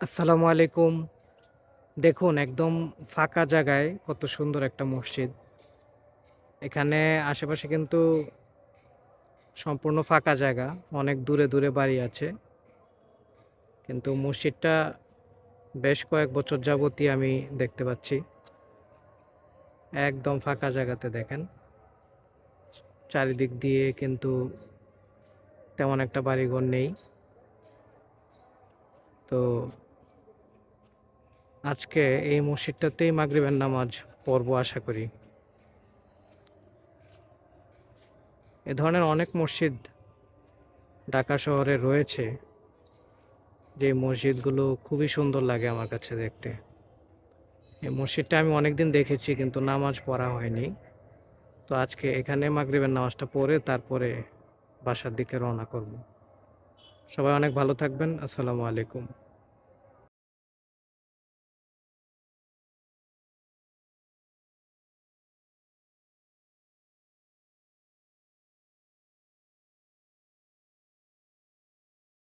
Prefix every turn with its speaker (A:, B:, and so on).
A: আসসালামু আলাইকুম। দেখুন একদম ফাঁকা জায়গায় কত সুন্দর একটা মসজিদ। এখানে আশেপাশে কিন্তু সম্পূর্ণ ফাঁকা জায়গা। অনেক দূরে, দূরে বাড়ি আছে। কিন্তু মসজিদটা বেশ কয়েক বছর যাবতই আমি দেখতে পাচ্ছি। একদম ফাঁকা জায়গাতে দেখেন। চারিদিক দিয়ে কিন্তু তেমন একটা বাড়িঘর নেই। তো আজকে এই মসজিদটাতেই মাগরিবের নামাজ পড়ব আশা করি। এ ধরনের অনেক মসজিদ ঢাকা শহরে রয়েছে। যে মসজিদগুলো খুবই সুন্দর লাগে আমার কাছে দেখতে। এই মসজিদটা আমি অনেকদিন দেখেছি কিন্তু নামাজ পড়া হয়নি। তো আজকে এখানে মাগরিবের নামাজটা পড়ে তারপরে বাসার দিকে রওনা করব। সবাই অনেক ভালো থাকবেন। আসসালামু আলাইকুম।